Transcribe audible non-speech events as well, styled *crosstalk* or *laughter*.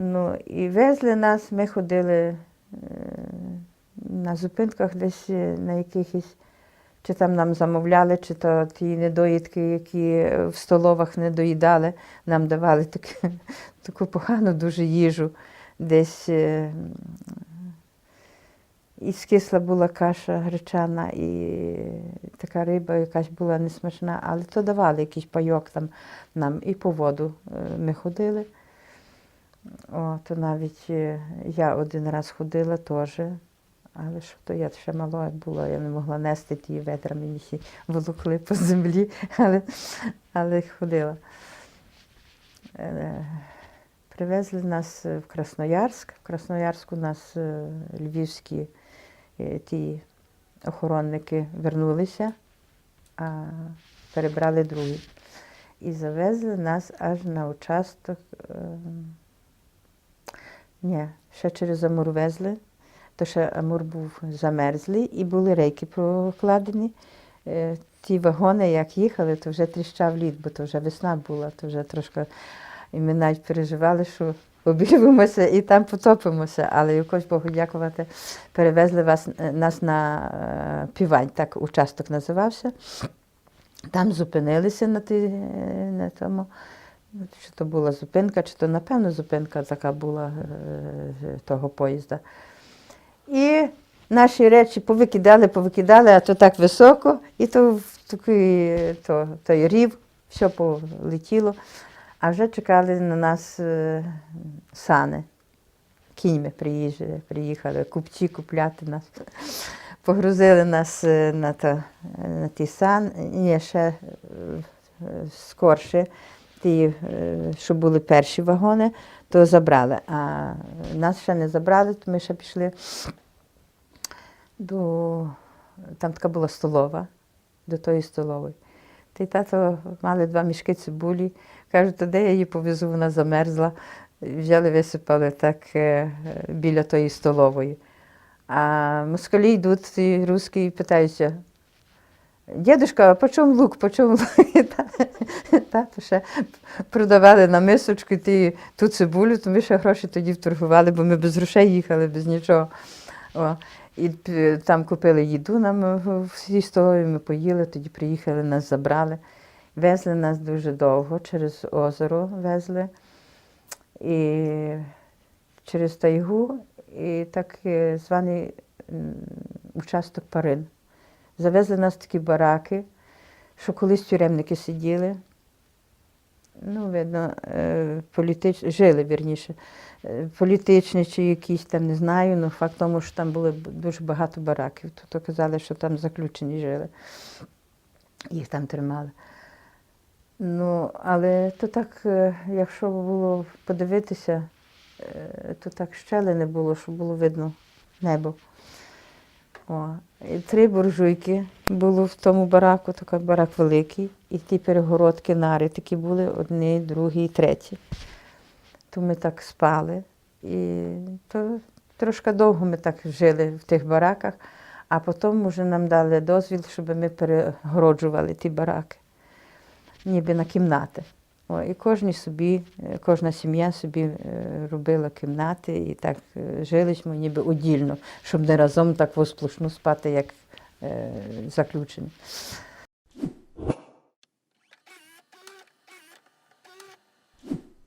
Ну, і везли нас, ми ходили е, на зупинках десь е, на якихось, чи там нам замовляли, чи то ті недоїдки, які е, в столовах не доїдали, нам давали таку, *laughs* таку погану дуже їжу. Десь і скисла була каша гречана, і така риба якась була несмачна, але то давали якийсь пайок там нам і по воду ми ходили. О, то навіть е, я один раз ходила теж, але що то я ще мала була, я не могла нести ті ведра, мені всі волокли по землі, *laughs* але, але ходила. Е, Привезли нас в Красноярськ. В Красноярську нас е, львівські ті охоронники вернулися, а перебрали другий. І завезли нас аж на участок. Ні, ще через Амур везли, то ще Амур був замерзлий і були рейки прокладені. Е, Ті вагони, як їхали, то вже тріщав лід, бо то вже весна була, то вже трошки. І ми навіть переживали, що обірвемося і там потопимося. Але якось Богу дякувати, перевезли вас, е, нас на е, Півань, так участок називався. Там зупинилися на, ті, на тому. Чи то була зупинка, чи то, напевно, зупинка така була е, того поїзда. І наші речі повикидали, повикидали, а то так високо, і то в такий то, той рів, все полетіло. А вже чекали на нас е, сани. Кіньми приїжджали, приїхали, купці купляти нас. Погрузили нас е, на, е, на ті сан, ні, ще е, е, скорше ті, е, що були перші вагони, то забрали. А нас ще не забрали, то ми ще пішли до. Там така була столова, до тої столової. Та й тато мали два мішки цибулі. Кажуть, то де я її повезу, вона замерзла. Взяли, висипали так е, біля тої столової. А москалі йдуть, і питаються, Дідушка, а по лук, по чому лук? *laughs* Ще продавали на мисочку ті, ту цибулю, то ми ще гроші тоді вторгували, бо ми без грошей їхали, без нічого. О, і там купили їду нам е, в цій столові, ми поїли, тоді приїхали, нас забрали. Везли нас дуже довго, через озеро везли. І через тайгу, і так е, званий участок Парин. Завезли нас в такі бараки, що колись тюремники сиділи. Ну, видно, е, політич... жили вірніше. Е, Політичні чи якісь там, не знаю, але факт в тому, що там було дуже багато бараків. Тобто казали, що там заключені жили. Їх там тримали. Ну, але то так, е, якщо було подивитися, то так щелини було, щоб було видно небо. О, і три буржуйки було в тому бараку, такий барак великий, і ті перегородки нари такі були одні, другі треті. То ми так спали. І то трошки довго ми так жили в тих бараках, а потім вже нам дали дозвіл, щоб ми перегороджували ті бараки, ніби на кімнати. О, і кожні собі, е, кожна сім'я собі е, робила кімнати і так е, жили ми ніби удільно, щоб не разом так восплошну спати, як заключені.